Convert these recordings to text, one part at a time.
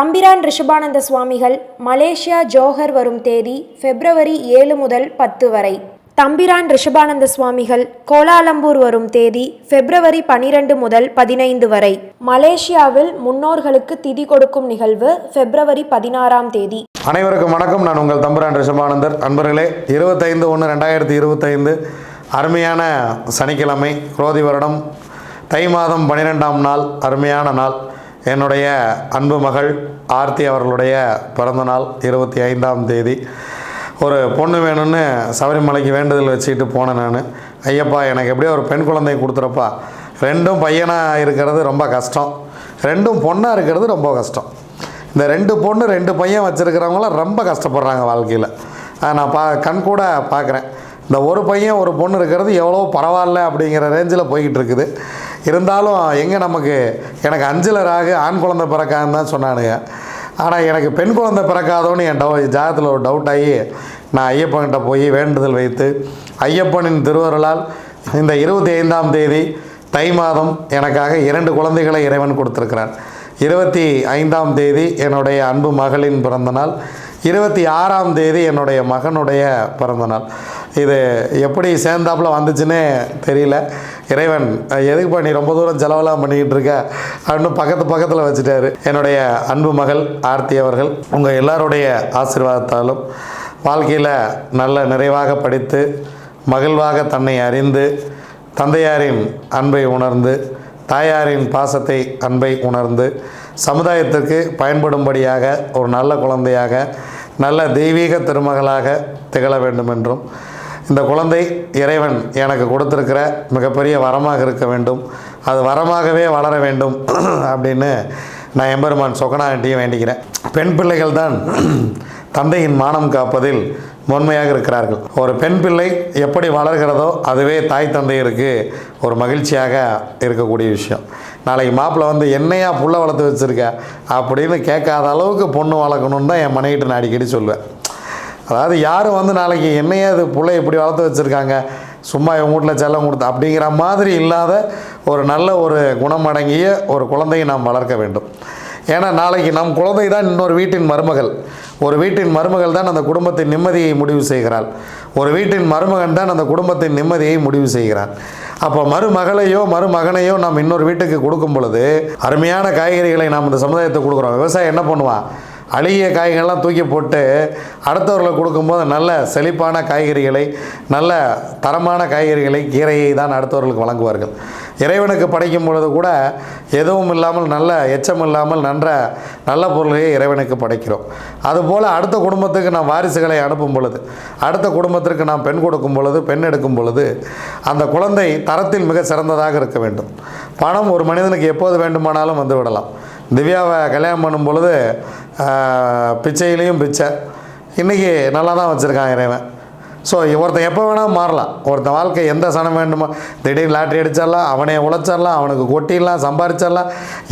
தம்பிரான் ரிஷபானந்த சுவாமிகள் Malaysia Johor வரும் தேதி பிப்ரவரி ஏழு முதல் பத்து வரை. தம்பிரான் ரிஷபானந்த சுவாமிகள் கோலாலம்பூர் வரும் தேதி பிப்ரவரி பனிரெண்டு முதல் பதினைந்து வரை. மலேசியாவில் முன்னோர்களுக்கு திதி கொடுக்கும் நிகழ்வு பிப்ரவரி பதினாறாம் தேதி. அனைவருக்கும் வணக்கம். நான் உங்கள் தம்பிரான் ரிஷபானந்தர். அன்பர்களே இருபத்தைந்து ஒன்று ரெண்டாயிரத்தி இருபத்தைந்து அருமையான சனிக்கிழமை குரோதி வருடம் தை மாதம் பனிரெண்டாம் நாள் அருமையான நாள். என்னுடைய அன்பு மகள் ஆர்த்தி அவர்களுடைய பிறந்தநாள் இருபத்தி ஐந்தாம் தேதி. ஒரு பொண்ணு வேணும்னு சபரிமலைக்கு வேண்டுதல் வச்சுக்கிட்டு போனேன் நான். ஐயப்பா எனக்கு எப்படியோ ஒரு பெண் குழந்தை கொடுத்துறப்பா. ரெண்டும் பையனாக இருக்கிறது ரொம்ப கஷ்டம். ரெண்டும் பொண்ணாக இருக்கிறது ரொம்ப கஷ்டம். இந்த ரெண்டு பொண்ணு ரெண்டு பையன் வச்சுருக்கிறவங்களாம் ரொம்ப கஷ்டப்படுறாங்க வாழ்க்கையில். அதை நான் பா கண் கூட பார்க்குறேன் இந்த ஒரு பையன் ஒரு பொண்ணு இருக்கிறது எவ்வளோ பரவாயில்ல அப்படிங்கிற ரேஞ்சில் போய்கிட்டு இருக்குது. இருந்தாலும் எங்கே நமக்கு எனக்கு அஞ்சில் ராகு ஆண் குழந்தை பிறக்காதுன்னு தான் சொன்னானுங்க. ஆனால் எனக்கு பெண் குழந்தை பிறக்காதோன்னு என் டவு ஜாதத்தில் ஒரு டவுட் ஆகி நான் ஐயப்பன்கிட்ட போய் வேண்டுதல் வைத்து ஐயப்பனின் திருவருளால் இந்த இருபத்தி ஐந்தாம் தேதி தை மாதம் எனக்காக இரண்டு குழந்தைகளை இறைவன் கொடுத்துருக்கிறார். இருபத்தி ஐந்தாம் தேதி என்னுடைய அன்பு மகளின் பிறந்தநாள். இருபத்தி ஆறாம் தேதி என்னுடைய மகனுடைய பிறந்தநாள். இது எப்படி சேர்ந்தாப்புல வந்துச்சுன்னே தெரியல. இறைவன் எதுக்கு பண்ணி ரொம்ப தூரம் செலவெல்லாம் பண்ணிக்கிட்டு இருக்க? அப்படின்னு பக்கத்து பக்கத்தில் வச்சுட்டாரு. என்னுடைய அன்பு மகள் ஆர்த்தி அவர்கள் உங்கள் எல்லாருடைய ஆசீர்வாதத்தாலும் வாழ்க்கையில் நல்ல நிறைவாக படித்து மகிழ்வாக தன்னை அறிந்து தந்தையாரின் அன்பை உணர்ந்து தாயாரின் பாசத்தை அன்பை உணர்ந்து சமுதாயத்திற்கு பயன்படும்படியாக ஒரு நல்ல குழந்தையாக நல்ல தெய்வீக திருமகளாக திகழ வேண்டும் என்றும் இந்த குழந்தை இறைவன் எனக்கு கொடுத்துருக்கிற மிகப்பெரிய வரமாக இருக்க வேண்டும். அது வரமாகவே வளர வேண்டும் அப்படின்னு நான் எம்பெருமான் சொக்கனாட்டியும் வேண்டிக்கிறேன். பெண் பிள்ளைகள் தான் தந்தையின் மானம் காப்பதில் முன்மையாக இருக்கிறார்கள். ஒரு பெண் பிள்ளை எப்படி வளர்கிறதோ அதுவே தாய் தந்தையருக்கு ஒரு மகிழ்ச்சியாக இருக்கக்கூடிய விஷயம். நாளைக்கு மாப்பிள்ளை வந்து என்னையா புள்ள வளர்த்து வச்சுருக்க? அப்படின்னு கேட்காத அளவுக்கு பொண்ணு வளர்க்கணுன்னு தான் என் மனைவிட்டு நான் அடிக்கடி சொல்லுவேன் அதாவது யாரும் வந்து நாளைக்கு என்னையே அது பிள்ளை இப்படி வளர்த்து வச்சுருக்காங்க? சும்மா இவங்க வீட்டில் செல்லம் கொடுத்து அப்படிங்கிற மாதிரி இல்லாத ஒரு நல்ல ஒரு குணம் அடங்கிய ஒரு குழந்தையை நாம் வளர்க்க வேண்டும். ஏன்னா நாளைக்கு நம் குழந்தை தான் இன்னொரு வீட்டின் மருமகள். ஒரு வீட்டின் மருமகள் தான் அந்த குடும்பத்தின் நிம்மதியை முடிவு செய்கிறாள். ஒரு வீட்டின் மருமகன் தான் அந்த குடும்பத்தின் நிம்மதியை முடிவு செய்கிறான். அப்போ மருமகளையோ மருமகனையோ நாம் இன்னொரு வீட்டுக்கு கொடுக்கும் பொழுது அருமையான காய்கறிகளை நாம் இந்த சமுதாயத்தை கொடுக்குறோம். விவசாயம் என்ன பண்ணுவான்? அழுகிய காய்கறிகள்லாம் தூக்கி போட்டு அடுத்தவர்களை கொடுக்கும்போது நல்ல செழிப்பான காய்கறிகளை நல்ல தரமான காய்கறிகளை கீரையை தான் அடுத்தவர்களுக்கு வழங்குவார்கள். இறைவனுக்கு படைக்கும் பொழுது கூட எதுவும் இல்லாமல் நல்ல எச்சம் இல்லாமல் நன்ற நல்ல பொருள்களை இறைவனுக்கு படைக்கிறோம். அதுபோல் அடுத்த குடும்பத்துக்கு நாம் வாரிசுகளை அனுப்பும் பொழுது அடுத்த குடும்பத்திற்கு நாம் பெண் கொடுக்கும் பொழுது பெண் எடுக்கும் பொழுது அந்த குழந்தை தரத்தில் மிக சிறந்ததாக இருக்க வேண்டும். பணம் ஒரு மனிதனுக்கு எப்போது வேண்டுமானாலும் வந்து விடலாம் திவ்யாவை கல்யாணம் பண்ணும் பொழுது பிச்சையிலையும் பிச்சை. இன்றைக்கி நல்லா தான் வச்சுருக்கான் இறைவன். ஸோ ஒருத்தன் எப்போ வேணால் மாறலாம். ஒருத்தன் வாழ்க்கை எந்த சனம் வேண்டுமோ திடீர்னு லாட்ரி அடிச்சிடலாம் அவனே உழைச்சிடலாம் அவனுக்கு கொட்டிடலாம் சம்பாரிச்சிடலாம்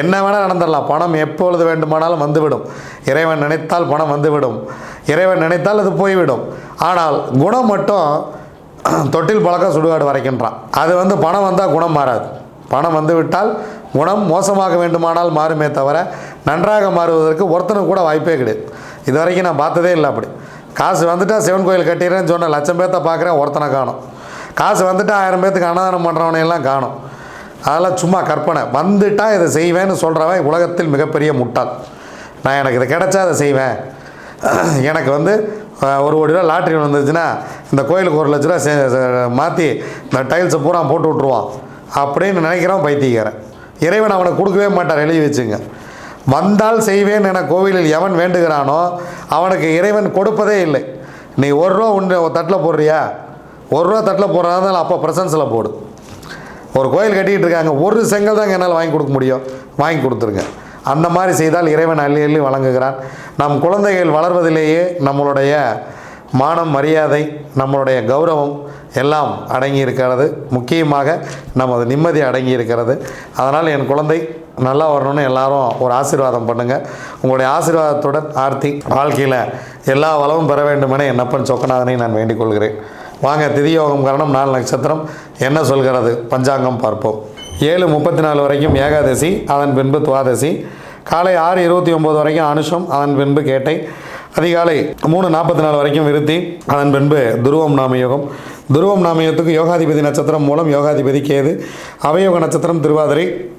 என்ன வேணால் நடந்துடலாம். பணம் எப்பொழுது வேண்டுமானாலும் வந்துவிடும். இறைவன் நினைத்தால் பணம் வந்துவிடும். இறைவன் நினைத்தால் அது போய்விடும். ஆனால் குணம் மட்டும் தொட்டில் பழக்கம் சுடுகாடு வரைக்கின்றான். அது வந்து பணம் வந்தால் குணம் மாறாது. பணம் வந்து விட்டால் குணம் மோசமாக வேண்டுமானால் மாறுமே தவிர நன்றாக மாறுவதற்கு ஒருத்தனுக்கு கூட வாய்ப்பே கிடையாது. இது வரைக்கும் நான் பார்த்ததே இல்லை அப்படி. காசு வந்துட்டால் சிவன் கோயில் கட்டிடுறேன்னு சொன்ன லட்சம் பேர்த்த பார்க்குறேன் ஒருத்தனை காணும். காசு வந்துட்டா ஆயிரம் பேர்த்துக்கு அன்னதானம் பண்ணுறவனையெல்லாம் காணும். அதெல்லாம் சும்மா கற்பனை. வந்துட்டால் இதை செய்வேன்னு சொல்கிறவன் உலகத்தில் மிகப்பெரிய முட்டாள். நான் எனக்கு இதை கிடைச்சா அதை செய்வேன். எனக்கு வந்து ஒரு கோடி ரூபா லாட்ரி வந்துச்சுன்னா இந்த கோயிலுக்கு ஒரு லட்ச ரூபா மாற்றி இந்த டைல்ஸை பூரா போட்டு விட்ருவான் அப்படின்னு நினைக்கிறவன் பைத்தியக்காரன். இறைவன் அவனை கொடுக்கவே மாட்டார் எழுதி வச்சுங்க. வந்தால் செய்வேன் என கோவிலில் எவன் வேண்டுகிறானோ அவனுக்கு இறைவன் கொடுப்பதே இல்லை. நீ ஒரு ரூபா உண்டு தட்டில் போடுறியா? ஒரு ரூபா தட்டில் போடுறதா அப்போ ப்ரெசன்ஸில் போடு. ஒரு கோயில் கட்டிக்கிட்டு இருக்காங்க ஒரு செங்கல் தான் என்னால் வாங்கி கொடுக்க முடியும். வாங்கி கொடுத்துருங்க. அந்த மாதிரி செய்தால் இறைவன் அள்ளி அள்ளி வழங்குகிறான். நம் குழந்தைகள் வளர்வதிலேயே நம்மளுடைய மானம் மரியாதை நம்மளுடைய கௌரவம் எல்லாம் அடங்கி இருக்கிறது முக்கியமாக நமது நிம்மதி அடங்கி இருக்கிறது அதனால் என் குழந்தை நல்லா வரணும்னு எல்லாரும் ஒரு ஆசீர்வாதம் பண்ணுங்கள் உங்களுடைய ஆசீர்வாதத்துடன் ஆர்த்தி வாழ்க்கையில் எல்லா வளமும் பெற வேண்டுமென என்னப்பன் சொக்கநாதனை நான் வேண்டிக் கொள்கிறேன். வாங்க திதியோகம் காரணம் நாலு நட்சத்திரம். என்ன சொல்கிறது? பஞ்சாங்கம் பார்ப்போம். ஏழு முப்பத்தி நாலு வரைக்கும் ஏகாதசி அதன் பின்பு துவாதசி. காலை ஆறு இருபத்தி ஒம்பது வரைக்கும் அனுஷம் அதன் பின்பு கேட்டை. அதிகாலை மூணு நாற்பத்தி நாலு வரைக்கும் விருத்தி அதன் பின்பு துருவம் நாமயோகம் துருவம் நாமயோகத்துக்கு யோகாதிபதி நட்சத்திரம் மூலம் யோகாதிபதி கேது. அவயோக நட்சத்திரம் திருவாதிரை.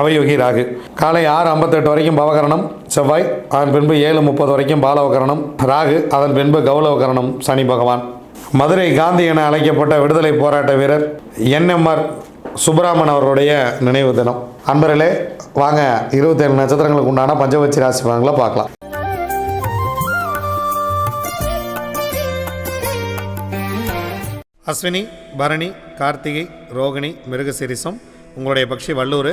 அவயோகி ராகு. காலை ஆறு ஐம்பத்தெட்டு வரைக்கும் பவகரணம். செவ்வாய் அதன் பின்பு ஏழு முப்பது வரைக்கும் பாலவகரணம். ராகு அதன் பின்பு கௌலவகரணம் சனி பகவான். மதுரை காந்தி என அழைக்கப்பட்ட விடுதலை போராட்ட வீரர் என்எம்ஆர் சுப்பிராமன் அவருடைய நினைவு தினம். அன்பர்களே வாங்க இருபத்தேழு நட்சத்திரங்களுக்கு உண்டான பஞ்சவச்சி ராசி பலன்களை பார்க்கலாம். அஸ்வினி பரணி கார்த்திகை ரோகிணி மிருகசிரிசம் உங்களுடைய பக்ஷி வல்லூர்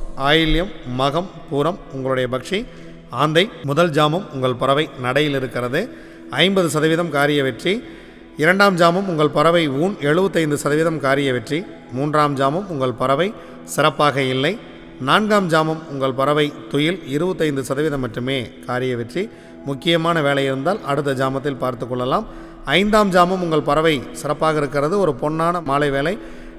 ஆயில்யம் மகம் பூரம் உங்களுடைய பக்ஷி ஆந்தை முதல் ஜாமம் உங்கள் பறவை நடையில் இருக்கிறது. ஐம்பது சதவீதம் காரிய வெற்றி. இரண்டாம் ஜாமம் உங்கள் பறவை ஊன் எழுபத்தைந்து சதவீதம் காரிய வெற்றி. மூன்றாம் ஜாமம் உங்கள் பறவை சிறப்பாக இல்லை. நான்காம் ஜாமம் உங்கள் பறவை துயில் இருபத்தைந்து சதவீதம் மட்டுமே காரிய வெற்றி. முக்கியமான வேலை இருந்தால் அடுத்த ஜாமத்தில் பார்த்து கொள்ளலாம். ஐந்தாம் ஜாமம் உங்கள் பறவை சிறப்பாக இருக்கிறது. ஒரு பொன்னான மாலை வேலை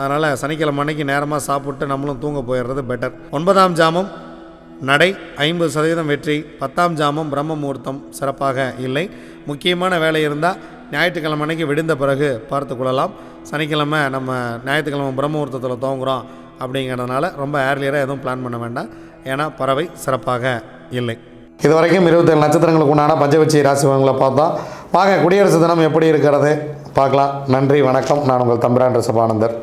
அதனால் சனிக்கிழமை அன்னைக்கு நேரமாக சாப்பிட்டு நம்மளும் தூங்க போயிடுறது பெட்டர் ஒன்பதாம் ஜாமம் நடை ஐம்பது சதவீதம் வெற்றி. பத்தாம் ஜாமம் பிரம்ம முகூர்த்தம் சிறப்பாக இல்லை. முக்கியமான வேலை இருந்தால் ஞாயிற்றுக்கிழமை அன்னைக்கு விடுந்த பிறகு பார்த்து கொள்ளலாம். சனிக்கிழமை நம்ம ஞாயிற்றுக்கிழமை பிரம்மமுகூர்த்தத்தில் தோங்குகிறோம் அப்படிங்கிறதுனால ரொம்ப ஏர்லியராக எதுவும் பிளான் பண்ண வேண்டாம். ஏன்னா பறவை சிறப்பாக இல்லை. இது வரைக்கும் இருபத்தேழு நட்சத்திரங்களுக்கு உண்டான பஞ்சவச்சி ராசி பார்த்தோம் வாங்க குடியரசு தினம் எப்படி இருக்கிறது? பார்க்கலாம். நன்றி வணக்கம். நான் உங்கள் தம்பிரான் ரிஷபானந்தர்.